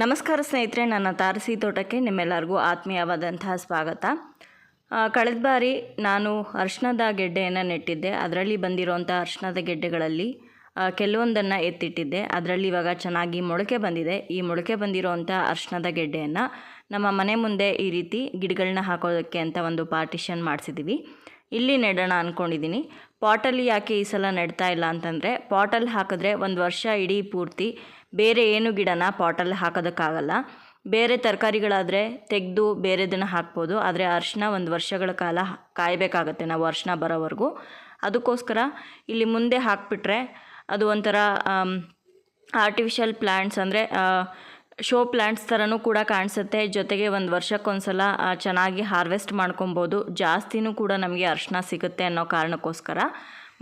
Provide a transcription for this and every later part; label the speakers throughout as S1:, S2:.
S1: ನಮಸ್ಕಾರ ಸ್ನೇಹಿತರೆ, ನನ್ನ ತಾರಸಿ ತೋಟಕ್ಕೆ ನಿಮ್ಮೆಲ್ಲರಿಗೂ ಆತ್ಮೀಯವಾದಂತಹ ಸ್ವಾಗತ. ಕಳೆದ ಬಾರಿ ನಾನು ಅರ್ಶಿಣದ ಗೆಡ್ಡೆಯನ್ನು ನೆಟ್ಟಿದ್ದೆ. ಅದರಲ್ಲಿ ಬಂದಿರುವಂಥ ಅರ್ಶನದ ಗೆಡ್ಡೆಗಳಲ್ಲಿ ಕೆಲವೊಂದನ್ನು ಎತ್ತಿಟ್ಟಿದ್ದೆ. ಅದರಲ್ಲಿ ಇವಾಗ ಚೆನ್ನಾಗಿ ಮೊಳಕೆ ಬಂದಿದೆ. ಈ ಮೊಳಕೆ ಬಂದಿರುವಂಥ ಅರ್ಶನದ ಗೆಡ್ಡೆಯನ್ನು ನಮ್ಮ ಮನೆ ಮುಂದೆ ಈ ರೀತಿ ಗಿಡಗಳನ್ನ ಹಾಕೋದಕ್ಕೆ ಅಂತ ಒಂದು ಪಾರ್ಟಿಷನ್ ಮಾಡಿಸಿದ್ದೀವಿ ಇಲ್ಲಿ ನೆಡೋಣ ಅಂದ್ಕೊಂಡಿದ್ದೀನಿ ಪಾಟಲ್ಲಿ ಯಾಕೆ ಈ ಸಲ ನೆಡ್ತಾ ಇಲ್ಲ ಅಂತಂದರೆ ಪಾಟಲ್ಲಿ ಹಾಕಿದ್ರೆ ಒಂದು ವರ್ಷ ಇಡೀ ಪೂರ್ತಿ ಬೇರೆ ಏನು ಗಿಡನ ಪಾಟಲ್ಲಿ ಹಾಕೋದಕ್ಕಾಗಲ್ಲ. ಬೇರೆ ತರಕಾರಿಗಳಾದರೆ ತೆಗೆದು ಬೇರೆದನ್ನು ಹಾಕ್ಬೋದು. ಆದರೆ ಅರಿಶಿನ ಒಂದು ವರ್ಷಗಳ ಕಾಲ ಕಾಯಬೇಕಾಗತ್ತೆ ನಾವು ಅರ್ಶಿನ ಬರೋವರೆಗೂ. ಅದಕ್ಕೋಸ್ಕರ ಇಲ್ಲಿ ಮುಂದೆ ಹಾಕಿಬಿಟ್ರೆ ಅದು ಒಂಥರ ಆರ್ಟಿಫಿಷಿಯಲ್ ಪ್ಲ್ಯಾಂಟ್ಸ್ ಅಂದರೆ ಶೋ ಪ್ಲ್ಯಾಂಟ್ಸ್ ಥರನೂ ಕೂಡ ಕಾಣಿಸುತ್ತೆ. ಜೊತೆಗೆ ಒಂದು ವರ್ಷಕ್ಕೊಂದ್ಸಲ ಚೆನ್ನಾಗಿ ಹಾರ್ವೆಸ್ಟ್ ಮಾಡ್ಕೊಬೋದು. ಜಾಸ್ತಿನೂ ಕೂಡ ನಮಗೆ ಅರಿಶಿನ ಸಿಗುತ್ತೆ ಅನ್ನೋ ಕಾರಣಕ್ಕೋಸ್ಕರ.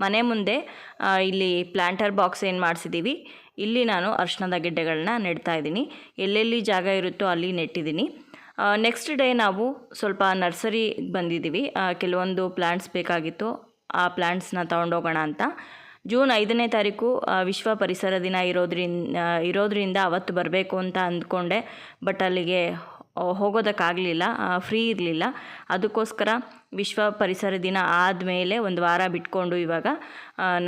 S1: ಮನೆ ಮುಂದೆ ಇಲ್ಲಿ ಪ್ಲ್ಯಾಂಟರ್ ಬಾಕ್ಸ್ ಏನು ಮಾಡಿಸಿದ್ದೀವಿ ಇಲ್ಲಿ ನಾನು ಅರಿಶಿಣದ ಗಿಡ್ಡೆಗಳನ್ನ ನೆಡ್ತಾ ಇದ್ದೀನಿ. ಎಲ್ಲೆಲ್ಲಿ ಜಾಗ ಇರುತ್ತೋ ಅಲ್ಲಿ ನೆಟ್ಟಿದ್ದೀನಿ. ನೆಕ್ಸ್ಟ್ ಡೇ ನಾವು ಸ್ವಲ್ಪ ನರ್ಸರಿ ಬಂದಿದ್ದೀವಿ. ಕೆಲವೊಂದು ಪ್ಲ್ಯಾಂಟ್ಸ್ ಬೇಕಾಗಿತ್ತು. ಆ ಪ್ಲ್ಯಾಂಟ್ಸ್ನ ತೊಗೊಂಡೋಗೋಣ ಅಂತ. ಜೂನ್ ಐದನೇ ತಾರೀಕು ವಿಶ್ವ ಪರಿಸರ ದಿನ ಇರೋದ್ರಿಂದ ಇರೋದ್ರಿಂದ ಅವತ್ತು ಬರಬೇಕು ಅಂತ ಅಂದ್ಕೊಂಡೆ. ಬಟ್ ಅಲ್ಲಿಗೆ ಹೋಗೋದಕ್ಕಾಗಲಿಲ್ಲ. ಫ್ರೀ ಇರಲಿಲ್ಲ. ಅದಕ್ಕೋಸ್ಕರ ವಿಶ್ವ ಪರಿಸರ ದಿನ ಆದಮೇಲೆ ಒಂದು ವಾರ ಬಿಟ್ಕೊಂಡು ಇವಾಗ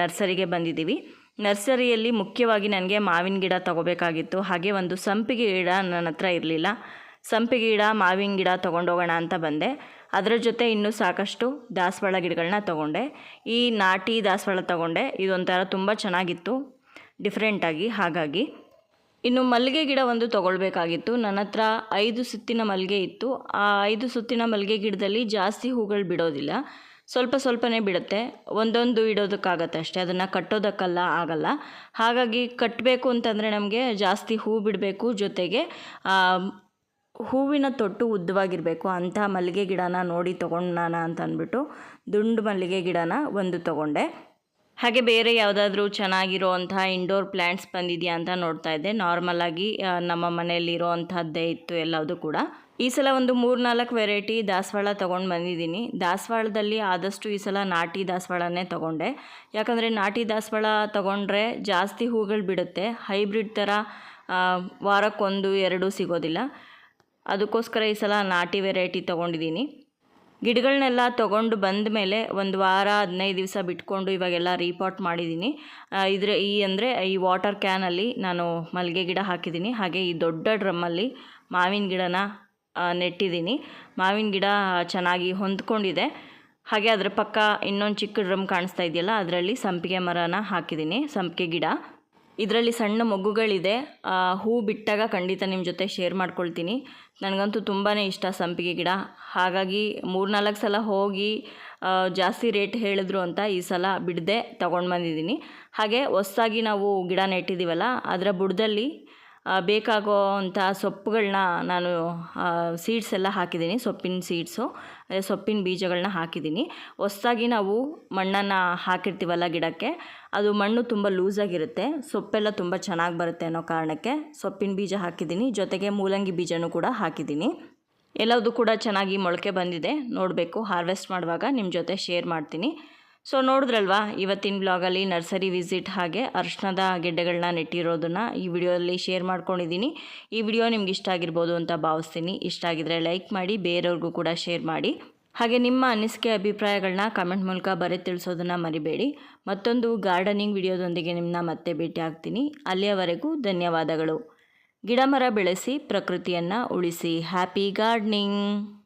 S1: ನರ್ಸರಿಗೆ ಬಂದಿದ್ದೀವಿ. ನರ್ಸರಿಯಲ್ಲಿ ಮುಖ್ಯವಾಗಿ ನನಗೆ ಮಾವಿನ ಗಿಡ ತಗೋಬೇಕಾಗಿತ್ತು. ಹಾಗೆ ಒಂದು ಸಂಪಿಗೆ ಗಿಡ ನನ್ನ ಹತ್ರ ಇರಲಿಲ್ಲ. ಸಂಪಿಗೆ ಗಿಡ, ಮಾವಿನ ಗಿಡ ತೊಗೊಂಡೋಗೋಣ ಅಂತ ಬಂದೆ. ಅದರ ಜೊತೆ ಇನ್ನೂ ಸಾಕಷ್ಟು ದಾಸವಾಳ ಗಿಡಗಳನ್ನ ತೊಗೊಂಡೆ. ಈ ನಾಟಿ ದಾಸವಾಳ ತೊಗೊಂಡೆ. ಇದೊಂಥರ ತುಂಬ ಚೆನ್ನಾಗಿತ್ತು. ಡಿಫ್ರೆಂಟಾಗಿ ಹಾಗಾಗಿ. ಇನ್ನು ಮಲ್ಲಿಗೆ ಗಿಡ ಒಂದು ತೊಗೊಳ್ಬೇಕಾಗಿತ್ತು. ನನ್ನ ಹತ್ರ ಐದು ಸುತ್ತಿನ ಮಲ್ಲಿಗೆ ಇತ್ತು. ಆ ಐದು ಸುತ್ತಿನ ಮಲ್ಲಿಗೆ ಗಿಡದಲ್ಲಿ ಜಾಸ್ತಿ ಹೂಗಳು ಬಿಡೋದಿಲ್ಲ. ಸ್ವಲ್ಪ ಸ್ವಲ್ಪನೇ ಬಿಡುತ್ತೆ. ಒಂದೊಂದು ಇಡೋದಕ್ಕಾಗತ್ತೆ ಅಷ್ಟೇ. ಅದನ್ನು ಕಟ್ಟೋದಕ್ಕಲ್ಲ, ಆಗಲ್ಲ. ಹಾಗಾಗಿ ಕಟ್ಟಬೇಕು ಅಂತಂದರೆ ನಮಗೆ ಜಾಸ್ತಿ ಹೂ ಬಿಡಬೇಕು. ಜೊತೆಗೆ ಹೂವಿನ ತೊಟ್ಟು ಉದ್ದವಾಗಿರಬೇಕು. ಅಂಥ ಮಲ್ಲಿಗೆ ಗಿಡನ ನೋಡಿ ತೊಗೊಂಡಾನ ಅಂತ ಅಂದ್ಬಿಟ್ಟು ದುಂಡು ಮಲ್ಲಿಗೆ ಗಿಡನ ಒಂದು ತೊಗೊಂಡೆ. ಹಾಗೆ ಬೇರೆ ಯಾವುದಾದ್ರೂ ಚೆನ್ನಾಗಿರೋ ಇಂಡೋರ್ ಪ್ಲ್ಯಾಂಟ್ಸ್ ಬಂದಿದೆಯಾ ಅಂತ ನೋಡ್ತಾ ಇದ್ದೆ. ನಾರ್ಮಲಾಗಿ ನಮ್ಮ ಮನೆಯಲ್ಲಿರೋ ಅಂಥದ್ದೇ ಇತ್ತು ಎಲ್ಲದು ಕೂಡ. ಈ ಸಲ ಒಂದು ಮೂರು ನಾಲ್ಕು ವೆರೈಟಿ ದಾಸವಾಳ ತೊಗೊಂಡು ಬಂದಿದ್ದೀನಿ. ದಾಸವಾಳದಲ್ಲಿ ಆದಷ್ಟು ಈ ಸಲ ನಾಟಿ ದಾಸವಾಳನೇ ತೊಗೊಂಡೆ. ಯಾಕಂದರೆ ನಾಟಿ ದಾಸವಾಳ ತೊಗೊಂಡ್ರೆ ಜಾಸ್ತಿ ಹೂಗಳು ಬಿಡುತ್ತೆ. ಹೈಬ್ರಿಡ್ ಥರ ವಾರಕ್ಕೊಂದು ಎರಡು ಸಿಗೋದಿಲ್ಲ. ಅದಕ್ಕೋಸ್ಕರ ಈ ಸಲ ನಾಟಿ ವೆರೈಟಿ ತೊಗೊಂಡಿದ್ದೀನಿ. ಗಿಡಗಳನ್ನೆಲ್ಲ ತೊಗೊಂಡು ಬಂದ ಮೇಲೆ ಒಂದು ವಾರ, ಹದಿನೈದು ದಿವಸ ಬಿಟ್ಕೊಂಡು ಇವಾಗೆಲ್ಲ ರೀಪಾಟ್ ಮಾಡಿದ್ದೀನಿ. ಇದ್ರೆ ಈ ಅಂದರೆ ಈ ವಾಟರ್ ಕ್ಯಾನಲ್ಲಿ ನಾನು ಮಲ್ಲಿಗೆ ಗಿಡ ಹಾಕಿದ್ದೀನಿ. ಹಾಗೆ ಈ ದೊಡ್ಡ ಡ್ರಮ್ಮಲ್ಲಿ ಮಾವಿನ ಗಿಡನ ನೆಟ್ಟಿದ್ದೀನಿ. ಮಾವಿನ ಗಿಡ ಚೆನ್ನಾಗಿ ಹೊಂದ್ಕೊಂಡಿದೆ. ಹಾಗೆ ಅದರ ಪಕ್ಕ ಇನ್ನೊಂದು ಚಿಕ್ಕ ಡ್ರಮ್ ಕಾಣಿಸ್ತಾ ಇದೆಯಲ್ಲ, ಅದರಲ್ಲಿ ಸಂಪಿಗೆ ಮರನ ಹಾಕಿದ್ದೀನಿ, ಸಂಪಿಗೆ ಗಿಡ. ಇದರಲ್ಲಿ ಸಣ್ಣ ಮೊಗ್ಗುಗಳಿದೆ. ಆ, ಹೂ ಬಿಟ್ಟಾಗ ಖಂಡಿತ ನಿಮ್ಮ ಜೊತೆ ಶೇರ್ ಮಾಡ್ಕೊಳ್ತೀನಿ. ನನಗಂತೂ ತುಂಬಾ ಇಷ್ಟ ಸಂಪಿಗೆ ಗಿಡ. ಹಾಗಾಗಿ ಮೂರ್ನಾಲ್ಕು ಸಲ ಹೋಗಿ ಜಾಸ್ತಿ ರೇಟ್ ಹೇಳಿದ್ರು ಅಂತ ಈ ಸಲ ಬಿಡದೆ ತೊಗೊಂಡು ಬಂದಿದ್ದೀನಿ. ಹಾಗೆ ಹೊಸ್ದಾಗಿ ನಾವು ಗಿಡ ನೆಟ್ಟಿದ್ದೀವಲ್ಲ ಅದರ ಬುಡದಲ್ಲಿ ಬೇಕಾಗೋ ಅಂಥ ಸೊಪ್ಪುಗಳನ್ನ ನಾನು ಸೀಡ್ಸ್ ಎಲ್ಲ ಹಾಕಿದ್ದೀನಿ, ಸೊಪ್ಪಿನ ಸೀಡ್ಸು ಅದೇ ಸೊಪ್ಪಿನ ಬೀಜಗಳನ್ನ ಹಾಕಿದ್ದೀನಿ. ಹೊಸ್ದಾಗಿ ನಾವು ಮಣ್ಣನ್ನು ಹಾಕಿರ್ತೀವಲ್ಲ ಗಿಡಕ್ಕೆ, ಅದು ಮಣ್ಣು ತುಂಬ ಲೂಸಾಗಿರುತ್ತೆ ಸೊಪ್ಪೆಲ್ಲ ತುಂಬ ಚೆನ್ನಾಗಿ ಬರುತ್ತೆ ಅನ್ನೋ ಕಾರಣಕ್ಕೆ ಸೊಪ್ಪಿನ ಬೀಜ ಹಾಕಿದ್ದೀನಿ. ಜೊತೆಗೆ ಮೂಲಂಗಿ ಬೀಜನೂ ಕೂಡ ಹಾಕಿದ್ದೀನಿ. ಎಲ್ಲದೂ ಕೂಡ ಚೆನ್ನಾಗಿ ಮೊಳಕೆ ಬಂದಿದೆ. ನೋಡಬೇಕು ಹಾರ್ವೆಸ್ಟ್ ಮಾಡುವಾಗ ನಿಮ್ಮ ಜೊತೆ ಶೇರ್ ಮಾಡ್ತೀನಿ. ಸೊ ನೋಡಿದ್ರಲ್ವಾ? ಇವತ್ತಿನ ಬ್ಲಾಗಲ್ಲಿ ನರ್ಸರಿ ವಿಸಿಟ್ ಹಾಗೆ ಅರ್ಶನದ ಗೆಡ್ಡೆಗಳನ್ನ ನೆಟ್ಟಿರೋದನ್ನು ಈ ವಿಡಿಯೋದಲ್ಲಿ ಶೇರ್ ಮಾಡ್ಕೊಂಡಿದ್ದೀನಿ ಈ ವಿಡಿಯೋ ನಿಮ್ಗೆ ಇಷ್ಟ ಆಗಿರ್ಬೋದು ಅಂತ ಭಾವಿಸ್ತೀನಿ. ಇಷ್ಟ ಆಗಿದ್ರೆ ಲೈಕ್ ಮಾಡಿ, ಬೇರೆಯವ್ರಿಗೂ ಕೂಡ ಶೇರ್ ಮಾಡಿ. ಹಾಗೆ ನಿಮ್ಮ ಅನಿಸಿಕೆ ಅಭಿಪ್ರಾಯಗಳನ್ನ ಕಮೆಂಟ್ ಮೂಲಕ ಬರೆ ತಿಳಿಸೋದನ್ನು ಮರಿಬೇಡಿ. ಮತ್ತೊಂದು ಗಾರ್ಡನಿಂಗ್ ವಿಡಿಯೋದೊಂದಿಗೆ ನಿಮ್ಮನ್ನ ಮತ್ತೆ ಭೇಟಿ ಆಗ್ತೀನಿ. ಅಲ್ಲಿಯವರೆಗೂ ಧನ್ಯವಾದಗಳು. ಗಿಡ ಮರ ಬೆಳೆಸಿ, ಪ್ರಕೃತಿಯನ್ನು ಉಳಿಸಿ. Happy gardening